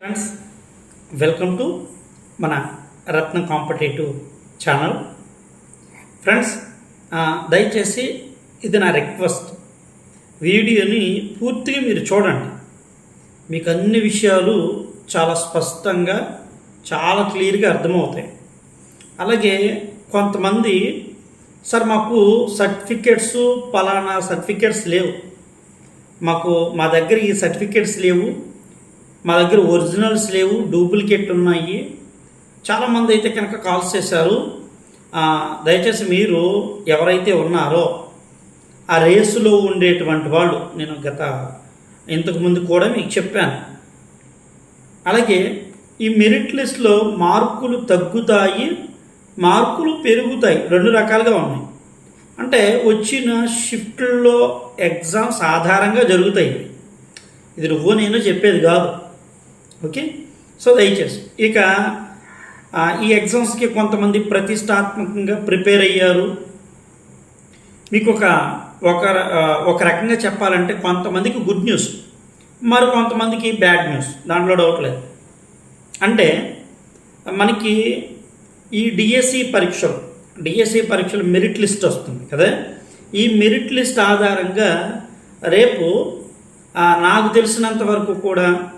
Friends welcome to మన రత్న competitive channel friends దయచేసి ఇది నా రిక్వెస్ట్ వీడియోని పూర్తిగా మీరు చూడండి. మీకు అన్ని విషయాలు చాలా స్పష్టంగా చాలా క్లియర్గా అర్థమవుతాయి. అలాగే కొంతమంది సార్ మాకు సర్టిఫికేట్స్ పలానా సర్టిఫికేట్స్ లేవు. మాకు మా దగ్గర ఈ సర్టిఫికేట్స్ లేవు. మా దగ్గర ఒరిజినల్స్ లేవు డూప్లికేట్ ఉన్నాయి. చాలామంది అయితే కనుక కాల్స్ చేశారు. దయచేసి మీరు ఎవరైతే ఉన్నారో ఆ రేసులో ఉండేటువంటి వాళ్ళు నేను గత ఇంతకుముందు కూడా మీకు చెప్పాను. అలాగే ఈ మెరిట్ లిస్ట్లో మార్కులు తగ్గుతాయి మార్కులు పెరుగుతాయి రెండు రకాలుగా ఉన్నాయి. అంటే వచ్చిన షిఫ్ట్లో ఎగ్జామ్స్ ఆధారంగా జరుగుతాయి. ఇది నువ్వు నేను చెప్పేది కాదు. ఓకే? సో దయచేసి. ఇక ఈ ఎగ్జామ్స్కి కొంతమంది ప్రతిష్టాత్మకంగా ప్రిపేర్ అయ్యారు. మీకు ఒక ఒక ఒక రకంగా చెప్పాలంటే కొంతమందికి గుడ్ న్యూస్ మరి కొంతమందికి బ్యాడ్ న్యూస్. దాంట్లో డౌట్ లేదు. అంటే మనకి ఈ డిఎస్సి పరీక్షలు డిఎస్సి పరీక్షలు మెరిట్ లిస్ట్ వస్తుంది కదా? ఈ మెరిట్ లిస్ట్ ఆధారంగా రేపు నాకు తెలిసినంత వరకు కూడా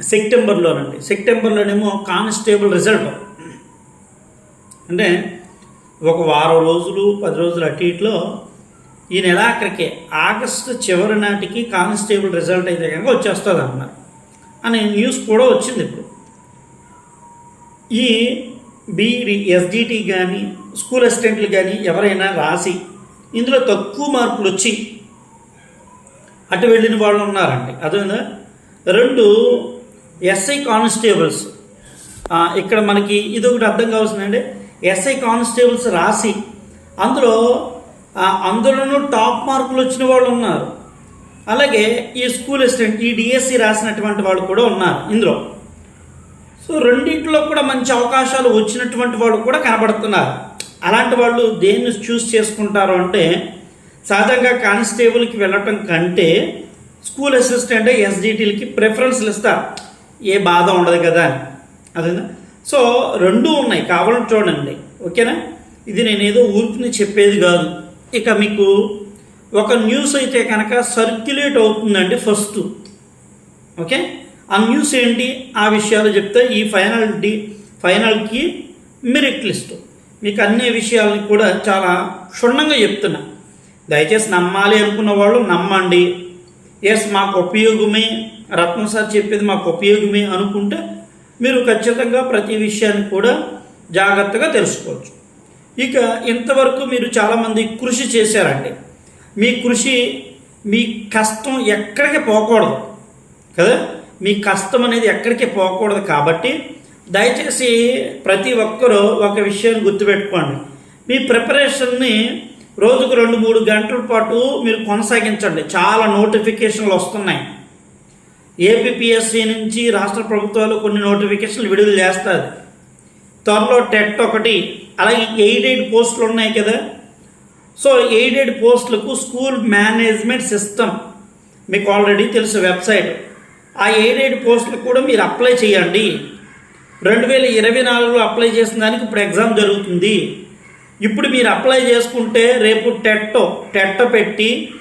సెప్టెంబర్లోనండి. సెప్టెంబర్లోనేమో కానిస్టేబుల్ రిజల్ట్. అంటే ఒక వారం రోజులు పది రోజులు అటు ఇట్లో ఈ నెలాఖరికే ఆగస్టు చివరి నాటికి కానిస్టేబుల్ రిజల్ట్ అయితే కనుక వచ్చేస్తుంది అన్నారు అనే న్యూస్ కూడా వచ్చింది ఇప్పుడు. ఈ బీఈడి ఎస్డిటి కానీ స్కూల్ అసిస్టెంట్లు కానీ ఎవరైనా రాసి ఇందులో తక్కువ మార్కులు వచ్చి అటు వెళ్ళిన వాళ్ళు ఉన్నారండి. అదే రెండు ఎస్ఐ కానిస్టేబుల్స్ ఇక్కడ మనకి ఇది ఒకటి అర్థం కావాల్సిందండి. ఎస్ఐ కానిస్టేబుల్స్ రాసి అందులో అందులోనూ టాప్ మార్కులు వచ్చిన వాళ్ళు ఉన్నారు. అలాగే ఈ స్కూల్ అసిస్టెంట్ ఈ డిఎస్సి రాసినటువంటి వాళ్ళు కూడా ఉన్నారు ఇందులో. సో రెండింటిలో కూడా మంచి అవకాశాలు వచ్చినటువంటి వాళ్ళు కూడా కనబడుతున్నారు. అలాంటి వాళ్ళు దేన్ని చూస్ చేసుకుంటారు అంటే సహజంగా కానిస్టేబుల్కి వెళ్ళటం కంటే స్కూల్ అసిస్టెంట్ ఎస్డిటీలకి ప్రిఫరెన్స్లు ఇస్తారు. ఏ బాధ ఉండదు కదా? అని అదేనా సో రెండూ ఉన్నాయి. కావాలని చూడండి. ఓకేనా? ఇది నేను ఏదో చెప్పేది కాదు. ఇక మీకు ఒక న్యూస్ అయితే కనుక సర్క్యులేట్ అవుతుందండి ఫస్ట్. ఓకే? ఆ న్యూస్ ఏంటి? ఆ విషయాలు చెప్తే ఈ ఫైనల్ డి ఫైనల్కి మెరిట్ లిస్ట్. మీకు అన్ని విషయాలని కూడా చాలా క్షుణ్ణంగా చెప్తున్నా. దయచేసి నమ్మాలి అనుకున్న వాళ్ళు నమ్మండి. ఎస్ మాకు ఉపయోగమే. రత్న సార్ చెప్పేది మాకు ఉపయోగమే అనుకుంటే మీరు ఖచ్చితంగా ప్రతి విషయాన్ని కూడా జాగ్రత్తగా తెలుసుకోవచ్చు. ఇక ఇంతవరకు మీరు చాలామంది కృషి చేశారండి. మీ కృషి మీ కష్టం ఎక్కడికి పోకూడదు. కదా? మీ కష్టం అనేది ఎక్కడికి పోకూడదు కాబట్టి దయచేసి ప్రతి ఒక్కరూ ఒక విషయాన్ని గుర్తుపెట్టుకోండి. మీ ప్రిపరేషన్ని రోజుకు రెండు మూడు గంటల పాటు మీరు కొనసాగించండి. చాలా నోటిఫికేషన్లు వస్తున్నాయి. ఏపీఎస్సి నుంచి రాష్ట్ర ప్రభుత్వాలు కొన్ని నోటిఫికేషన్లు విడుదల చేస్తారు త్వరలో టెట్ ఒకటి అలాగే ఎయిడెడ్ పోస్టులు ఉన్నాయి కదా. సో ఎయిడెడ్ పోస్టులకు స్కూల్ మేనేజ్మెంట్ సిస్టమ్ మీకు ఆల్రెడీ తెలుసు వెబ్సైట్. ఆ ఎయిడెడ్ పోస్టులకు కూడా మీరు అప్లై చేయండి. రెండు వేల ఇరవై నాలుగులో అప్లై చేసిన దానికి ఇప్పుడు ఎగ్జామ్ జరుగుతుంది. ఇప్పుడు మీరు అప్లై చేసుకుంటే రేపు టెట్టో టెట్ట పెట్టి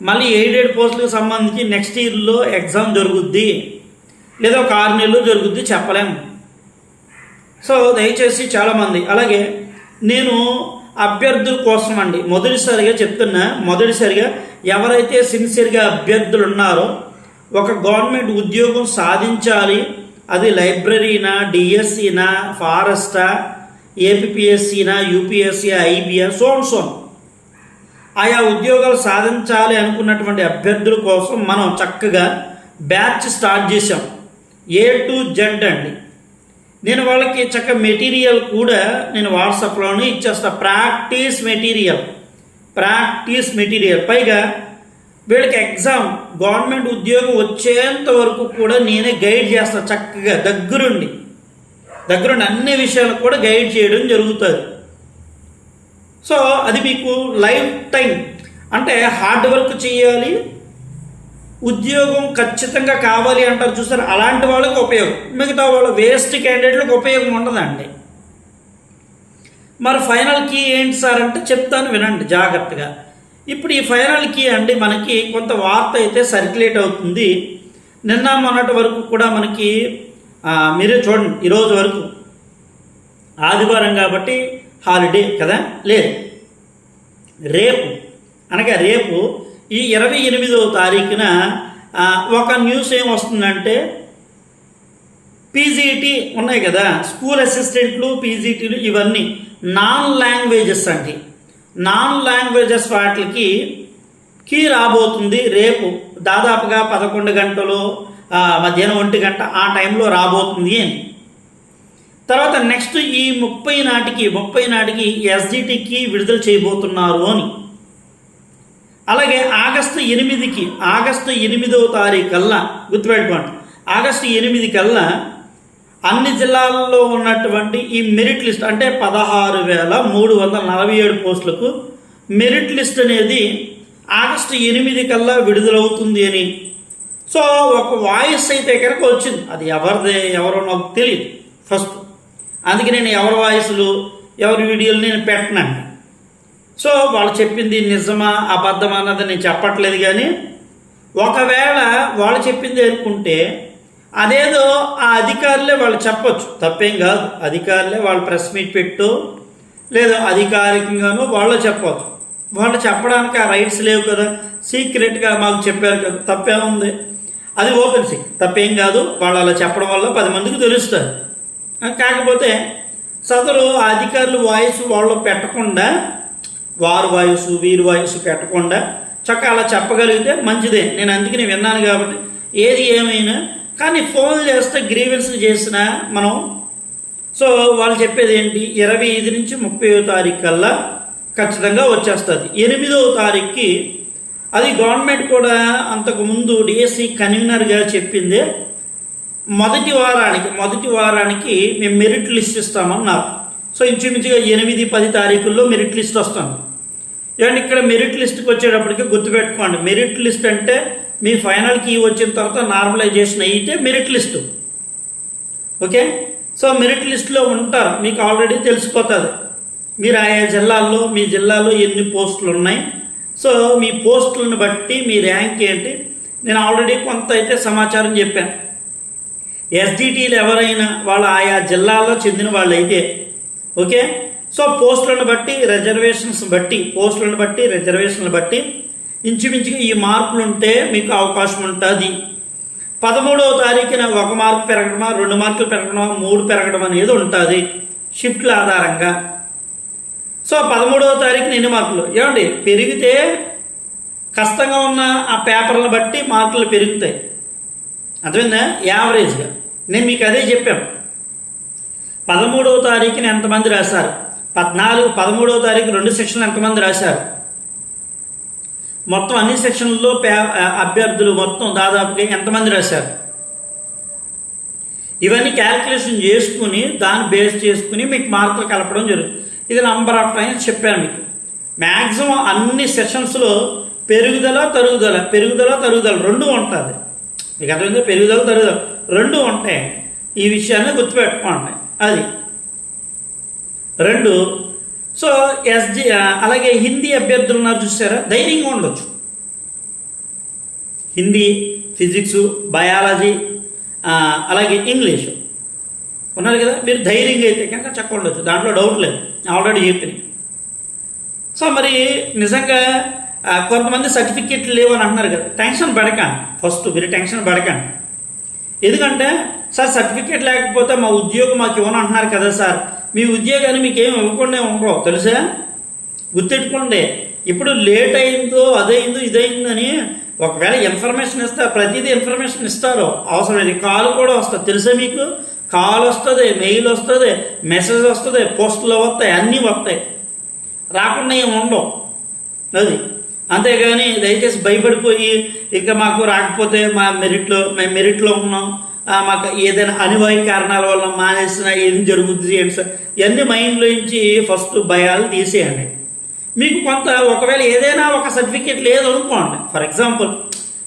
మళ్ళీ ఎయిడెడ్ పోస్టులకు సంబంధించి నెక్స్ట్ ఇయర్లో ఎగ్జామ్ జరుగుద్ది. లేదా ఒక ఆరు నెలలు జరుగుద్ది చెప్పలేము సో దయచేసి చాలామంది. అలాగే నేను అభ్యర్థుల కోసం అండి మొదటిసారిగా చెప్తున్నా మొదటిసారిగా ఎవరైతే సిన్సియర్గా అభ్యర్థులు ఉన్నారో ఒక గవర్నమెంట్ ఉద్యోగం సాధించాలి. అది లైబ్రరీనా డిఎస్సినా ఫారెస్టా ఏపీఎస్సినా యూపీఎస్సీ ఐబిఎ సోన్ సోన్ ఆయా ఉద్యోగాలు సాధించాలి అనుకున్నటువంటి అభ్యర్థుల కోసం మనం చక్కగా బ్యాచ్ స్టార్ట్ చేసాం ఏ టు జెడ్ అండి. నేను వాళ్ళకి చక్క మెటీరియల్ కూడా నేను వాట్సాప్లోనే ఇచ్చేస్తా. Practice material. Practice material. పైగా వీళ్ళకి ఎగ్జామ్ గవర్నమెంట్ ఉద్యోగం వచ్చేంత వరకు కూడా నేనే గైడ్ చేస్తాను చక్కగా దగ్గరుండి. దగ్గరుండి అన్ని విషయాలు కూడా గైడ్ చేయడం జరుగుతుంది. సో అది మీకు లైఫ్ టైం. అంటే హార్డ్ వర్క్ చేయాలి ఉద్యోగం ఖచ్చితంగా కావాలి అంటారు చూసారు? అలాంటి వాళ్ళకి ఉపయోగం. మిగతా వాళ్ళ వేస్ట్ క్యాండిడేట్లకు ఉపయోగం ఉండదండి. మరి ఫైనల్ కీ ఏంటి సార్ అంటే చెప్తాను వినండి జాగ్రత్తగా. ఇప్పుడు ఈ ఫైనల్ కీ అండి మనకి కొంత వార్త అయితే సర్క్యులేట్ అవుతుంది. నిన్న మొన్నటి వరకు కూడా మనకి మీరే చూడండి ఈరోజు వరకు. ఆదివారం కాబట్టి హాలిడే కదా? లేదు. రేపు. అనగా రేపు ఈ ఇరవై ఎనిమిదవ తారీఖున ఒక న్యూస్ ఏం వస్తుందంటే పీజీటీ ఉన్నాయి కదా? స్కూల్ అసిస్టెంట్లు పీజీటీలు ఇవన్నీ నాన్ లాంగ్వేజెస్ అండి. నాన్ లాంగ్వేజెస్ వాటికి కీ రాబోతుంది రేపు. దాదాపుగా పదకొండు గంటలు మధ్యాహ్నం ఒంటి గంట ఆ టైంలో రాబోతుంది అని. తర్వాత నెక్స్ట్ ఈ ముప్పై నాటికి ముప్పై నాటికి ఎస్జిటికి విడుదల చేయబోతున్నారు అని. అలాగే ఆగస్టు ఎనిమిదికి ఆగస్టు ఎనిమిదవ తారీఖు కల్లా గుర్తుపెట్టుకోండి ఆగస్టు ఎనిమిది కల్లా అన్ని జిల్లాల్లో ఉన్నటువంటి ఈ మెరిట్ లిస్ట్ అంటే పదహారు వేల మూడు వందల నలభై ఏడు పోస్టులకు మెరిట్ లిస్ట్ అనేది ఆగస్టు ఎనిమిది కల్లా విడుదలవుతుంది అని. సో ఒక వాయిస్ అయితే కనుక వచ్చింది. అది ఎవరిది ఎవరో నాకు తెలియదు ఫస్ట్ అందుకే నేను ఎవరి వాయిస్లు ఎవరి వీడియోలు నేను పెట్టనండి. సో వాళ్ళు చెప్పింది నిజమా అబద్ధమా అన్నది నేను చెప్పట్లేదు కానీ ఒకవేళ వాళ్ళు చెప్పింది అనుకుంటే అదేదో ఆ అధికారులే వాళ్ళు చెప్పొచ్చు. తప్పేం కాదు. అధికారులే వాళ్ళు ప్రెస్ మీట్ పెట్టు లేదా అధికారికంగానూ వాళ్ళు చెప్పవచ్చు వాళ్ళు చెప్పడానికి ఆ రైట్స్ లేవు కదా. సీక్రెట్గా మాకు చెప్పారు కదా. తప్పేముంది? ఉంది అది ఓపెన్ సీక్ తప్పేం కాదు. వాళ్ళు అలా చెప్పడం వల్ల పది మందికి తెలుస్తుంది. కాకపోతే సదరు అధికారులు వాయిస్ వాళ్ళు పెట్టకుండా వారు వాయిస్ వీరి వాయిస్ పెట్టకుండా చక్క అలా చెప్పగలిగితే మంచిదే. నేను అందుకని విన్నాను కాబట్టి. ఏది ఏమైనా కానీ ఫోన్ చేస్తే గ్రీవెన్స్ చేసిన మనం సో వాళ్ళు చెప్పేది ఏంటి? ఇరవై ఐదు నుంచి ముప్పై తారీఖు కల్లా ఖచ్చితంగా వచ్చేస్తుంది. ఎనిమిదవ తారీఖుకి అది గవర్నమెంట్ కూడా అంతకు ముందు డిఎస్సి కన్వీనర్గా చెప్పింది మొదటి వారానికి మొదటి వారానికి మేము మెరిట్ లిస్ట్ ఇస్తామన్నారు. సో ఇంచుమించుగా ఎనిమిది పది తారీఖుల్లో మెరిట్ లిస్ట్ వస్తుంది. ఏమంటే ఇక్కడ మెరిట్ లిస్ట్కి వచ్చేటప్పటికి గుర్తుపెట్టుకోండి. మెరిట్ లిస్ట్ అంటే మీ ఫైనల్ కీ వచ్చిన తర్వాత నార్మలైజేషన్ అయితే merit list okay? So merit లిస్ట్లో ఉంటారు. మీకు ఆల్రెడీ తెలిసిపోతుంది. మీరు ఆయా జిల్లాల్లో మీ జిల్లాలో ఎన్ని పోస్టులు ఉన్నాయి? సో మీ పోస్టులను బట్టి మీ ర్యాంక్ ఏంటి? నేను ఆల్రెడీ కొంత అయితే సమాచారం చెప్పాను. ఎస్డిటీలు ఎవరైనా వాళ్ళ ఆయా జిల్లాలో చెందిన వాళ్ళైతే ఓకే? సో పోస్టులను బట్టి రిజర్వేషన్స్ బట్టి పోస్టులను బట్టి రిజర్వేషన్లు బట్టి ఇంచుమించుగా ఈ మార్కులు ఉంటే మీకు అవకాశం ఉంటుంది. పదమూడవ తారీఖున ఒక మార్కు పెరగడమా రెండు మార్కులు పెరగడమా మూడు పెరగడం అనేది ఉంటుంది షిఫ్ట్ల ఆధారంగా. సో పదమూడవ తారీఖున ఎన్ని మార్కులు ఏమండి పెరిగితే కష్టంగా ఉన్న ఆ పేపర్లను బట్టి మార్కులు పెరుగుతాయి. అర్థమైందా? యావరేజ్గా నేను మీకు అదే చెప్పాను. పదమూడవ తారీఖున ఎంతమంది రాశారు? పద్నాలుగు పదమూడవ తారీఖు రెండు సెక్షన్లు ఎంతమంది రాశారు? మొత్తం అన్ని సెక్షన్లలో పే అభ్యర్థులు మొత్తం దాదాపుగా ఎంతమంది రాశారు? ఇవన్నీ క్యాల్కులేషన్ చేసుకుని దాన్ని బేస్ చేసుకుని మీకు మార్కులు కలపడం జరుగుతుంది. ఇది నంబర్ ఆఫ్ టైమ్స్ చెప్పాను మీకు. మ్యాక్సిమం అన్ని సెషన్స్లో పెరుగుదల తరుగుదల పెరుగుదల తరుగుదల రెండు ఉంటుంది. మీకు అర్థమైందో? పెరుగుదల తరుగుదల రెండు ఉంటాయి ఈ విషయాన్ని గుర్తుపెట్టుకోండి. అది. రెండు. సో ఎస్జి అలాగే హిందీ అభ్యర్థులు ఉన్నారు చూసారా? ధైర్యంగా ఉండొచ్చు. హిందీ ఫిజిక్స్ బయాలజీ అలాగే ఇంగ్లీష్. ఉన్నారు కదా? మీరు ధైర్యంగా అయితే కనుక చక్క ఉండొచ్చు. దాంట్లో డౌట్ లేదు. ఆల్రెడీ చెప్పినాయి. సో మరి నిజంగా కొంతమంది సర్టిఫికెట్లు లేవు అని అంటున్నారు కదా. టెన్షన్ పడకండి. ఫస్ట్ మీరు టెన్షన్ పడకండి. ఎందుకంటే సార్ సర్టిఫికేట్ లేకపోతే మా ఉద్యోగం మాకు ఇవ్వను అంటున్నారు కదా సార్. మీ ఉద్యోగాన్ని మీకు ఏమి ఇవ్వకుండా ఉండవు తెలుసా? గుర్తెట్టుకోండి ఇప్పుడు లేట్ అయిందో అదైందో ఇదైందని ఒకవేళ ఇన్ఫర్మేషన్ ఇస్తారు ప్రతిదీ ఇన్ఫర్మేషన్ ఇస్తారు. అవసరమైంది కాల్ కూడా వస్తుంది. తెలుసా మీకు? కాల్ వస్తుంది మెయిల్ వస్తుంది మెసేజ్ వస్తుంది పోస్టులు వస్తాయి అన్నీ వస్తాయి. రాకుండా ఏమి ఉండవు. అది. అంతేగాని దయచేసి భయపడిపోయి ఇక మాకు రాకపోతే మా మెరిట్లో మేము మెరిట్లో ఉన్నాం. మాకు ఏదైనా అనివార్య కారణాల వల్ల మానేసిన ఏం జరుగుతుంది ఏంటి సార్ ఇవన్నీ మైండ్లో నుంచి ఫస్ట్ భయాలు తీసేయండి. మీకు కొంత ఒకవేళ ఏదైనా ఒక సర్టిఫికేట్ లేదు అనుకోండి. ఫర్ ఎగ్జాంపుల్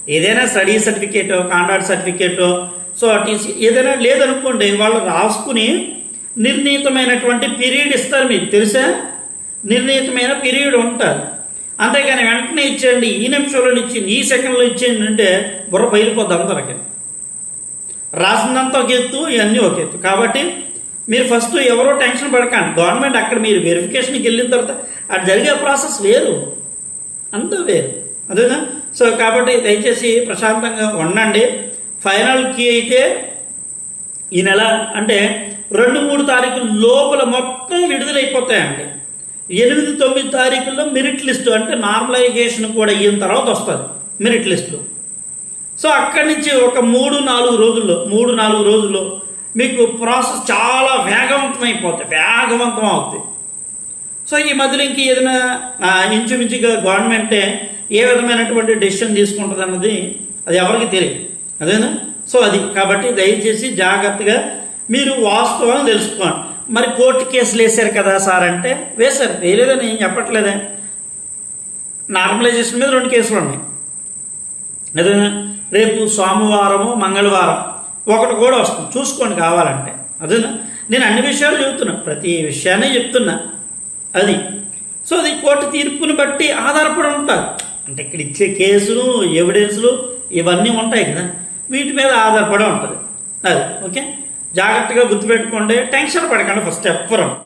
ఏదైనా స్టడీ సర్టిఫికేటో కాంట్రాక్ట్ సర్టిఫికేటో సో టీసీ ఏదైనా లేదనుకోండి వాళ్ళు రాసుకుని నిర్ణీతమైనటువంటి పీరియడ్ ఇస్తారు మీకు తెలుసా? నిర్ణీతమైన పీరియడ్ ఉంటుంది. అంతేగాని వెంటనే ఇచ్చేయండి ఈ నిమిషంలో ఇచ్చింది ఈ సెకండ్లో ఇచ్చేయండి అంటే బుర్ర బయలుపోద్ది అందరికి. రాసిందంతా ఒక ఎత్తు ఇవన్నీ ఒక ఎత్తు. కాబట్టి మీరు ఫస్ట్ ఎవరో టెన్షన్ పడకండి. గవర్నమెంట్ అక్కడ మీరు వెరిఫికేషన్కి వెళ్ళిన తర్వాత అది జరిగే ప్రాసెస్ వేరు. అంతా వేరు. అదేనా? సో కాబట్టి దయచేసి ప్రశాంతంగా ఉండండి. ఫైనల్ కీ అయితే ఈ నెల అంటే రెండు మూడు తారీఖు లోపల మొత్తం విడుదలైపోతాయండి. ఎనిమిది తొమ్మిది తారీఖుల్లో మెరిట్ లిస్టు అంటే నార్మలైజేషన్ కూడా అయిన తర్వాత వస్తుంది మెరిట్ లిస్టులు సో అక్కడి నుంచి ఒక మూడు నాలుగు రోజుల్లో మూడు నాలుగు రోజుల్లో మీకు ప్రాసెస్ చాలా వేగవంతం అయిపోతుంది వేగవంతం అవుతుంది సో ఈ మధ్యలో ఇంక ఏదైనా ఇంచుమించుగా గవర్నమెంటే ఏ విధమైనటువంటి డెసిషన్ తీసుకుంటుంది అన్నది అది ఎవరికి తెలియదు అదేనా? సో అది. కాబట్టి దయచేసి జాగ్రత్తగా మీరు వాస్తవాన్ని తెలుసుకోండి. మరి కోర్టు కేసులు వేశారు కదా సార్ అంటే వేశారు. వేయలేదని ఏం చెప్పట్లేదే. నార్మలైజేషన్ మీద రెండు కేసులు ఉన్నాయి. నిజమే రేపు సోమవారము మంగళవారం ఒకటి కూడా వస్తుంది. చూసుకోండి కావాలంటే. అదేనా? నేను అన్ని విషయాలు చెబుతున్నా. ప్రతి విషయాన్ని చెప్తున్నా. అది. సో అది కోర్టు తీర్పుని బట్టి ఆధారపడి ఉంటుంది అంటే ఇక్కడ ఇచ్చే కేసులు ఎవిడెన్స్లు ఇవన్నీ ఉంటాయి కదా. వీటి మీద ఆధారపడి ఉంటుంది. అది. ఓకే? జాగ్రత్తగా గుర్తుపెట్టుకోండి. టెన్షన్ పడకండి ఫస్ట్ ఎవ్వరం.